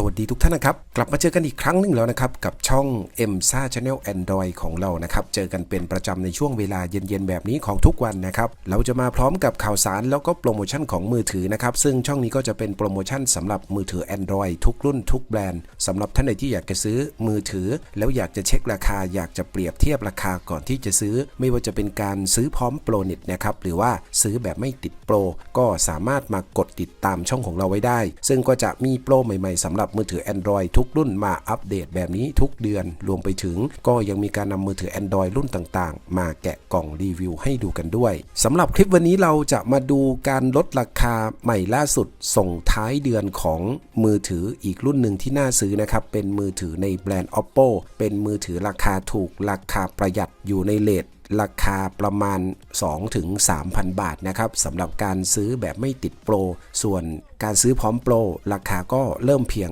สวัสดีทุกท่านนะครับ กลับมาเจอกันอีกครั้งหนึ่งแล้วนะครับ กับช่อง m s a Channel Android ของเรานะครับ เจอกันเป็นประจำในช่วงเวลาเย็นๆ แบบนี้ของทุกวันนะครับ เราจะมาพร้อมกับข่าวสารแล้วก็โปรโมชั่นของมือถือนะครับ ซึ่งช่องนี้ก็จะเป็นโปรโมชั่นสำหรับมือถือ Android ทุกรุ่นทุกแบรนด์สำหรับท่านใดที่อยากจะซื้อมือถือ แล้วอยากจะเช็คราคา อยากจะเปรียบเทียบราคาก่อนที่จะซื้อ ไม่ว่าจะเป็นการซื้อพร้อมโปรเน็ตนะครับหรือว่าซื้อแบบไม่ติดโปรก็สามารถมากดติดตามช่องของเราไว้ได้ ซึ่งก็จะมีโปรใหม่ ๆสำหรับมือถือ Android ทุกรุ่นมาอัปเดตแบบนี้ทุกเดือน รวมไปถึงก็ยังมีการนำมือถือ Android รุ่นต่างๆ มาแกะกล่องรีวิวให้ดูกันด้วยสำหรับคลิปวันนี้เราจะมาดูการลดราคาใหม่ล่าสุดส่งท้ายเดือนของมือถืออีกรุ่นหนึ่งที่น่าซื้อนะครับ เป็นมือถือในแบรนด์ Oppo เป็นมือถือราคาถูกราคาประหยัดอยู่ในเลท ราคาประมาณ 2-3,000 บาทนะครับสำหรับการซื้อแบบไม่ติดโปร ส่วนการซื้อพร้อมโปร ราคาก็เริ่มเพียง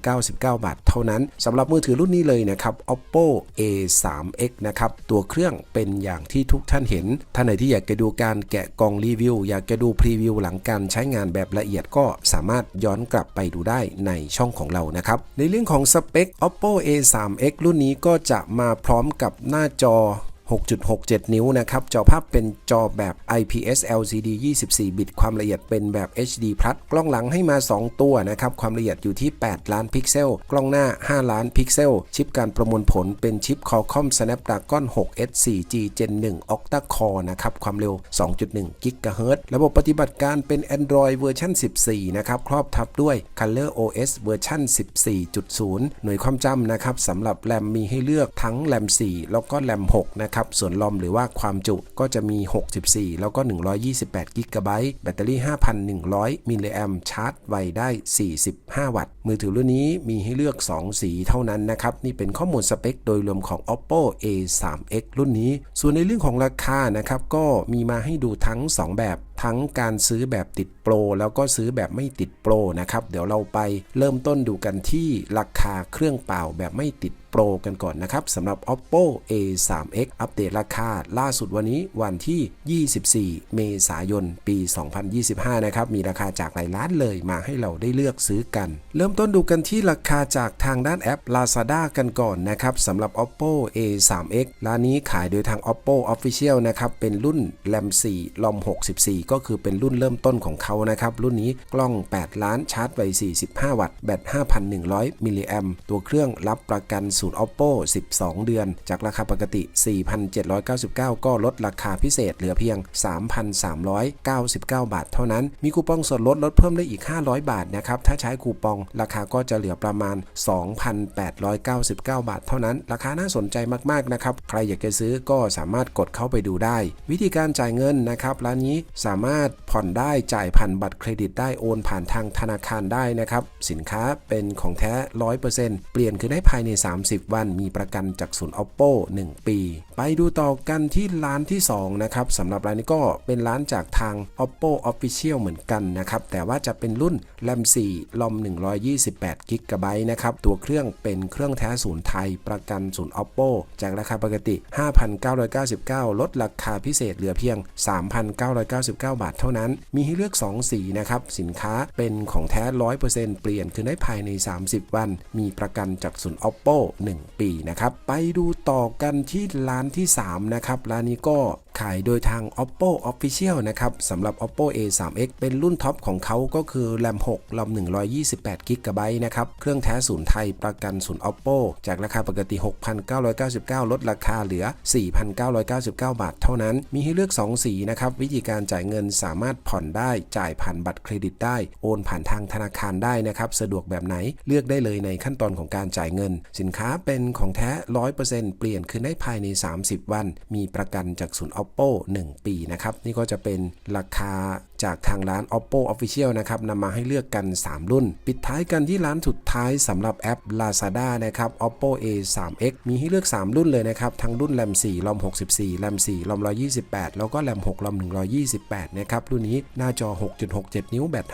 599 บาท เท่านั้นสำหรับมือถือรุ่นนี้เลยนะครับ Oppo A3x นะครับ ตัวเครื่องเป็นอย่างที่ทุกท่านเห็น ท่านไหนที่อยากจะดูการแกะกล่องรีวิว อยากจะดูพรีวิวหลังการใช้งานแบบละเอียดก็สามารถย้อนกลับไปดูได้ในช่องของเรานะครับ ในเรื่องของสเปค Oppo A3x รุ่นนี้ก็จะมาพร้อมกับหน้าจอ 6.67 นิ้วนะครับ จอภาพเป็นจอแบบ IPS LCD 24 บิต ความละเอียดเป็นแบบ HD Plus กล้องหลังให้มา 2 ตัวนะครับ ความละเอียดอยู่ที่ 8 ล้านพิกเซล กล้องหน้า 5 ล้านพิกเซล ชิปการประมวลผลเป็นชิป Qualcomm Snapdragon 6 S 4G Gen 1 Octa Core นะครับ ความเร็ว 2.1 GHz ระบบปฏิบัติการเป็น Android เวอร์ชัน14 นะครับ ครอบทับด้วย Color OS เวอร์ชัน14.0 หน่วยความจำนะครับสำหรับแรมมีให้เลือกทั้งแรม4 แล้วก็แรม6นะครับส่วนลอมหรือว่าความจุก็จะมี 64 แล้วก็ 128กิกะไบต์แบตเตอรี่ 5,100 มิลลิแอมชาร์จไวได้ 45 วัตต์ มือถือรุ่นนี้มีให้เลือก 2 สีเท่านั้นนะครับ นี่เป็นข้อมูลสเปคโดยรวมของ Oppo A3x รุ่นนี้ ส่วนในเรื่องของราคานะครับ ก็มีมาให้ดูทั้ง 2 แบบ ทั้งการซื้อแบบติดโปรแล้วก็ซื้อแบบไม่ติดโปรนะครับ เดี๋ยวเราไปเริ่มต้นดูกันที่ราคาเครื่องเป่าแบบไม่ติดโปรกันก่อนนะครับสำหรับ Oppo A3x อัปเดตราคาล่าสุดวันนี้วันที่ 24 เมษายน ปี 2025 นะครับ มีราคาจากหลายร้านเลยมาให้เราได้เลือกซื้อกัน เริ่มต้นดูกันที่ราคาจากทางด้านแอป Lazada กันก่อนนะครับสำหรับ Oppo A3x ร้านนี้ขายโดยทาง Oppo Official นะครับ เป็นรุ่น RAM 4 ROM 64ก็คือเป็นรุ่นเริ่มต้นของเขานะครับ รุ่นนี้กล้อง 8 ล้านชาร์จไว45 วัตต์แบต 5,100 มิลลิแอมตัวเครื่องรับประกันศูนย์ Oppo 12 เดือน จากราคาปกติ 4,799 ก็ลดราคาพิเศษเหลือเพียง 3,399 บาท เท่านั้น มีคูปองส่วนลดลดเพิ่มได้อีก 500 บาทนะครับ ถ้าใช้คูปองราคาก็จะเหลือประมาณ 2,899 บาท เท่านั้น ราคาน่าสนใจมากๆนะครับ ใครอยากจะซื้อก็สามารถกดเข้าไปดูได้ วิธีการจ่ายเงินนะครับ ร้านนี้สามารถผ่อนได้จ่ายผ่านบัตรเครดิตได้โอนผ่านทางธนาคารได้นะครับ สินค้าเป็นของแท้ 100%เปลี่ยนคือได้ภายใน 30 วันมีประกันจากศูนย์ oppo 1 ปี ไปดูต่อกันที่ร้านที่ 2 นะครับสำหรับร้านนี้ก็เป็นร้านจากทาง oppo official เหมือนกันนะครับ แต่ว่าจะเป็นรุ่น RAM 4 ROM 128 g b นะครับ ตัวเครื่องเป็นเครื่องแท้ศูนย์ไทย ประกันศูนย์ oppo จากราคาปกติ 5,999 ลดราคาพิเศษเหลือเพียง 3,999บาทเท่านั้น มีให้เลือก 2 สีนะครับ สินค้าเป็นของแท้ 100%เปลี่ยนคือได้ภายใน 30 วัน มีประกันจากศูนย์ oppo 1 ปีนะครับ ไปดูต่อกันที่ร้านที่ 3 นะครับ ร้านนี้ก็ขายโดยทาง oppo official นะครับสำหรับ oppo a3x เป็นรุ่นท็อปของเขาก็คือ RAM 6 ROM 128 g b นะครับ เครื่องแท้ศูนย์ไทยประกันศูนย์ oppo จากราคาปกติ 6,999 ลดราคาเหลือ 4,999 บาทเท่านั้น มีให้เลือก 2 สีนะครับ วิธีการจ่ายเงินสามารถผ่อนได้จ่ายผ่านบัตรเครดิตได้ โอนผ่านทางธนาคารได้นะครับ สะดวกแบบไหนเลือกได้เลยในขั้นตอนของการจ่ายเงิน สินค้าเป็นของแท้ 100%เปลี่ยนคืนได้ภายใน 30 วัน มีประกันจากศูนย์ oppo 1 ปีนะครับนี่ก็จะเป็นราคาจากทางร้าน oppo official นะครับนำมาให้เลือกกัน 3 รุ่น ปิดท้ายกันที่ร้านสุดท้ายสำหรับแอป lazada นะครับ oppo a3x มีให้เลือก 3 รุ่นเลยนะครับทั้งรุ่น ram 4 rom 64 ram 4 rom 128 แล้วก็ ram 6 rom 8นะครับรุ่นนี้หน้าจอ 6.67 นิ้วแบต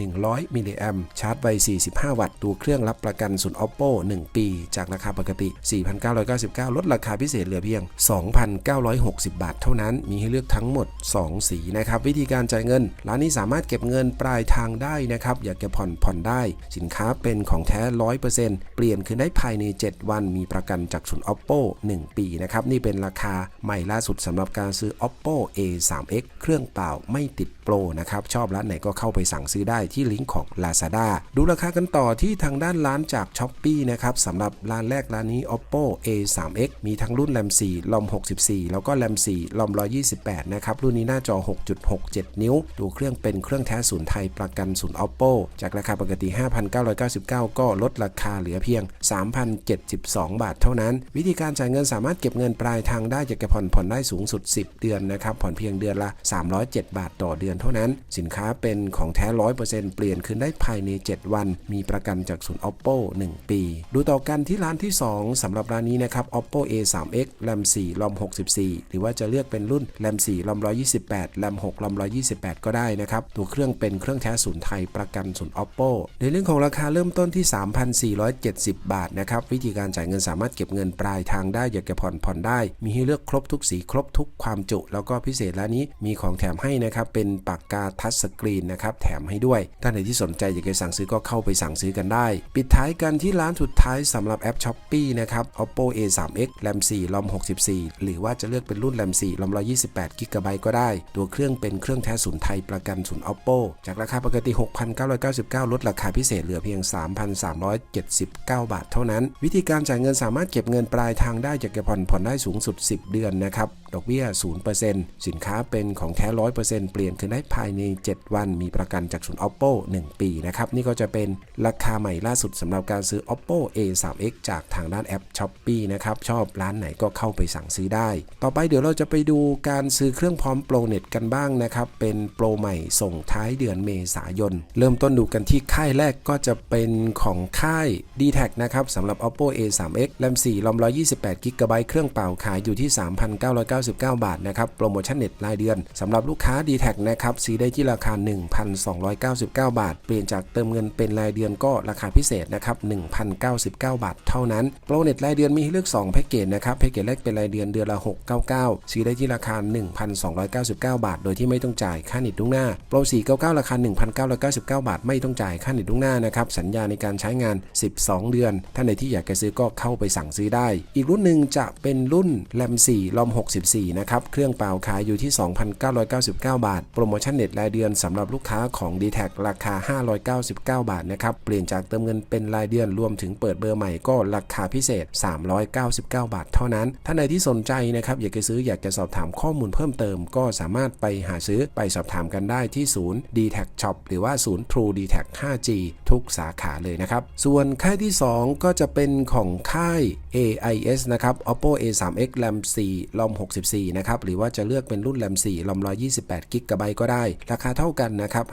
5,100 มิลลิแอมชาร์จไว 45 วัตต์ ตัวเครื่องรับประกันศูนย์ oppo 1 ปี จากราคาปกติ 4,999 ลดราคาพิเศษเหลือเพียง 2,960 บาทเท่านั้น มีให้เลือกทั้งหมด 2 สีนะครับ วิธีการจ่ายเงิน ร้านนี้สามารถเก็บเงินปลายทางได้นะครับ อยากจะผ่อนผ่อนได้ สินค้าเป็นของแท้ 100%เปลี่ยนคืนได้ภายใน 7 วัน มีประกันจากศูนย์ oppo 1 ปีนะครับ นี่เป็นราคาใหม่ล่าสุดสำหรับการซื้อ oppo a 3 x เครื่องเปล่าไม่ติดโปรนะครับ ชอบร้านไหนก็เข้าไปสั่งซื้อได้ที่ลิงก์ของ Lazada ดูราคากันต่อที่ทางด้านร้านจาก s h อ p e e นะครับสำหรับร้านแรกร้านนี้ oppo a 3 x มีทั้งรุ่นแรม4ลอม64 แล้วก็แรม4ลอม128 นะครับ รุ่นนี้หน้าจอ 6.67 นิ้ว ตัวเครื่องเป็นเครื่องแท้ศูนย์ไทยประกันศูนย์ oppo จากราคาปกติ 5,999 ก็ลดราคาเหลือเพียง 3,072 บาทเท่านั้น วิธีการจ่ายเงินสามารถเก็บเงินปลายทางได้อยากจะผ่อนผ่อนได้สูงสุด 10 เดือนนะครับผ่อนเพียงเดือนละ7 บาทต่อเดือนเท่านั้น สินค้าเป็นของแท้ 100%เปลี่ยนคืนได้ภายใน 7 วัน มีประกันจากศูนย์ oppo 1 ปี ดูต่อกันที่ร้านที่ 2สำหรับร้านนี้นะครับ oppo a 3 x ram 4 rom 64 หรือว่าจะเลือกเป็นรุ่น ram 4 rom 128 ram 6 rom 128 ก็ได้นะครับ ตัวเครื่องเป็นเครื่องแท้ศูนย์ไทยประกันศูนย์ oppo ในเรื่องของราคาเริ่มต้นที่ 3,470 บาทนะครับ วิธีการจ่ายเงินสามารถเก็บเงินปลายทางได้อยากจะผ่อนผ่อนได้ มีให้เลือกครบทุกสีครบทุกความจุ แล้วก็พิเศษร้านนี้มีของแถมให้นะครับเป็นปากกาทัชสกรีนนะครับแถมให้ด้วย ท่านไหนที่สนใจอยากจะสั่งซื้อก็เข้าไปสั่งซื้อกันได้ ปิดท้ายกันที่ร้านสุดท้ายสำหรับแอป s h อ p e e นะครับ oppo a 3 x ram 4 rom 64 หรือว่าจะเลือกเป็นรุ่น ram 4 rom 128 g b ก็ได้ ตัวเครื่องเป็นเครื่องแท้ศูนย์ไทยประกันศูนย์ oppo จากราคาปกติ 6,999 ลดราคาพิเศษเหลือเพียง 3,379 บาทเท่านั้น วิธีการจ่ายเงินสามารถเก็บเงินปลายทางได้จากจะผ่อนผ่อนได้สูงสุด 10 เดือนนะครับ ดอกเบี้ย 0%สินค้าเป็นของแท้ 100%เปลี่ยนคืนได้ภายใน 7 วัน มีประกันจากศูนย์ oppo 1 ปีนะครับ นี่ก็จะเป็นราคาใหม่ล่าสุดสำหรับการซื้อ oppo a 3 x จากทางด้านแอป s h อ p e e นะครับชอบร้านไหนก็เข้าไปสั่งซื้อได้ ต่อไปเดี๋ยวเราจะไปดูการซื้อเครื่องพร้อมโปรเน็ตกันบ้างนะครับเป็นโปรใหม่ส่งท้ายเดือนเมษายน เริ่มต้นดูกันที่ค่ายแรกก็จะเป็นของค่าย d t แทนะครับสำหรับ oppo a 3 x ram 4 rom 128 g b เครื่องเป่าขายอยู่ที่ 3,990 3,999 บาทนะครับโปรโมชั่นเน็ตรายเดือนสำหรับลูกค้า d t แทนะครับซื้อได้ที่ราคา 1,299 บาท เปลี่ยนจากเติมเงินเป็นรายเดือนก็ราคาพิเศษนะครับ1,099 บาท เท่านั้นโปรเน็ตรายเดือนมีให้เลือก2แพ็กเกจนะครับแพ็กเกจแรกเป็นรายเดือนเดือนละ 699 ซื้อได้ที่ราคา 1,299 บาท โดยที่ไม่ต้องจ่ายค่าเน็ตล่วงหน้าโปร499 ราคา 1,999 บาท ไม่ต้องจ่ายค่าเน็ตล่วงหน้านะครับสัญญาในการใช้งาน 12 เดือน ท่านใดที่อยากจะซื้อก็เข้าไปสั่งซื้อได้ อีกรุ่นหนึ่งจะเป็นรุ่นแรม4ลอม64นะครับ เครื่องเป่าขายอยู่ที่ 2,999 บาท โปรโมชั่นเน็ตรายเดือนสำหรับลูกค้าของ d t แทราคา 599 บาทนะครับ เปลี่ยนจากเติมเงินเป็นรายเดือนรวมถึงเปิดเบอร์ใหม่ก็ราคาพิเศษ 399 บาท เท่านั้น ท่านใดที่สนใจนะครับอยากจะซื้ออยากจะสอบถามข้อมูลเพิ่มเติม ก็สามารถไปหาซื้อไปสอบถามกันได้ที่ศูนย์ d t แท Shop หรือว่าศูนย์ True d t แท 5G ทุกสาขาเลยนะครับ ส่วนค่ายที่ 2 ก็จะเป็นของค่าย AIS นะครับ oppo a 3 x ram 4 rom 6 64 นะครับ หรือว่าจะเลือกเป็นรุ่นแรม4ลอม128กิกะไบต์ก็ได้ ราคาเท่ากันนะครับ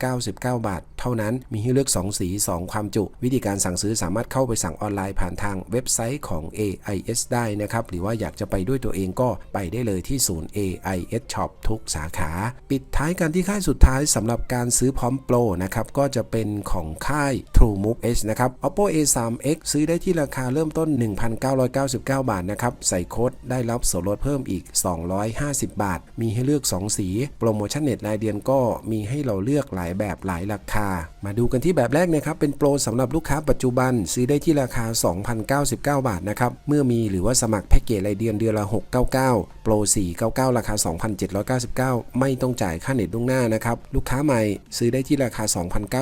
599 บาท เท่านั้น มีให้เลือก 2 สี 2 ความจุ วิธีการสั่งซื้อสามารถเข้าไปสั่งออนไลน์ผ่านทางเว็บไซต์ของ AIS ได้นะครับ หรือว่าอยากจะไปด้วยตัวเองก็ไปได้เลยที่ศูนย์ AIS Shop ทุกสาขา ปิดท้ายกันที่ค่ายสุดท้ายสำหรับการซื้อพร้อมโปรนะครับ ก็จะเป็นของค่าย True Move H นะครับ oppo a 3 x ซื้อได้ที่ราคาเริ่มต้น 1,999 บาทนะครับ ใส่โค้ดได้รับส่วนลดเพิ่มอีก 250 บาท มีให้เลือก 2 สี โปรโมชั่นเน็ตรายเดือนก็มีให้เราเลือกหลายแบบหลายราคา пока. มาดูกันที่แบบแรกนะครับ เป็นโปรสำหรับลูกค้าปัจจุบัน ซื้อได้ที่ราคา 2,099 บาทนะครับ เมื่อมีหรือว่าสมัครแพ็กเกจรายเดือนเดือนละ 699 โปร 499 ราคา 2,799 ไม่ต้องจ่ายค่าเน็ตล่วงหน้านะครับ ลูกค้าใหม่ซื้อได้ที่ราคา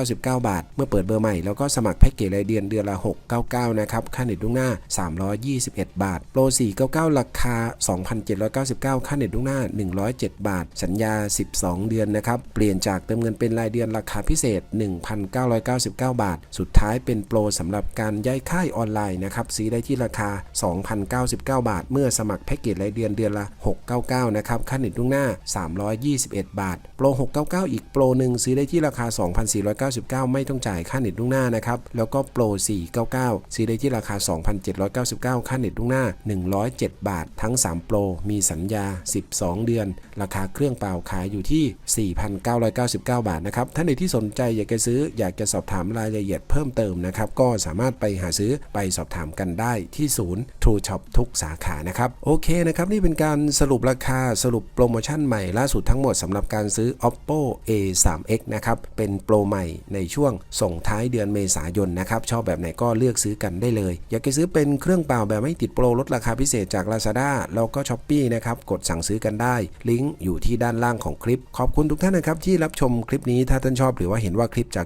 2,099 บาท เมื่อเปิดเบอร์ใหม่แล้วก็สมัครแพ็กเกจรายเดือนเดือนละ 699 นะครับ ค่าเน็ตล่วงหน้า 321 บาท โปร 499 ราคา 2,799 ค่าเน็ตล่วงหน้า 107 บาท สัญญา 12 เดือนนะครับ เปลี่ยนจากเติมเงินเป็นรายเดือนราคาพิเศษ 1 1,999 บาท สุดท้ายเป็นโปรสำหรับการย้ายค่ายออนไลน์นะครับซื้อได้ที่ราคา 2,099 บาท เมื่อสมัครแพ็กเกจรายเดือนเดือนละ 699 นะครับค่าเน็ตล่วงหน้า 321 บาท โปร 699 อีกโปรหนึ่งซื้อได้ที่ราคา 2,499 ไม่ต้องจ่ายค่าเน็ตล่วงหน้านะครับแล้วก็โปร 499 ซื้อได้ที่ราคา 2,799 ค่าเน็ตล่วงหน้า 107 บาท ทั้ง 3 โปร มีสัญญา 12 เดือน ราคาเครื่องเปล่าขายอยู่ที่ 4,999 บาทนะครับท่านใดที่สนใจอยากจะซื้ออยากจะสอบถามรายละเอียดเพิ่มเติมนะครับ ก็สามารถไปหาซื้อไปสอบถามกันได้ที่ศูนย์ True Shop ทุกสาขานะครับโอเคนะครับนี่เป็นการสรุปราคาสรุปโปรโมชั่นใหม่ล่าสุดทั้งหมดสำหรับการซื้อ Oppo A3x นะครับเป็นโปรใหม่ในช่วงส่งท้ายเดือนเมษายนนะครับชอบแบบไหนก็เลือกซื้อกันได้เลย อยากจะซื้อเป็นเครื่องเปล่าแบบไม่ติดโปรลดราคาพิเศษจาก Lazada แล้วก็ s h อ p e e นะครับกดสั่งซื้อกันได้ ลิงก์อยู่ที่ด้านล่างของคลิป ขอบคุณทุกท่านนะครับที่รับชมคลิปนี้ถ้าท่านชอบหรือว่าเห็นว่าคลิปจาก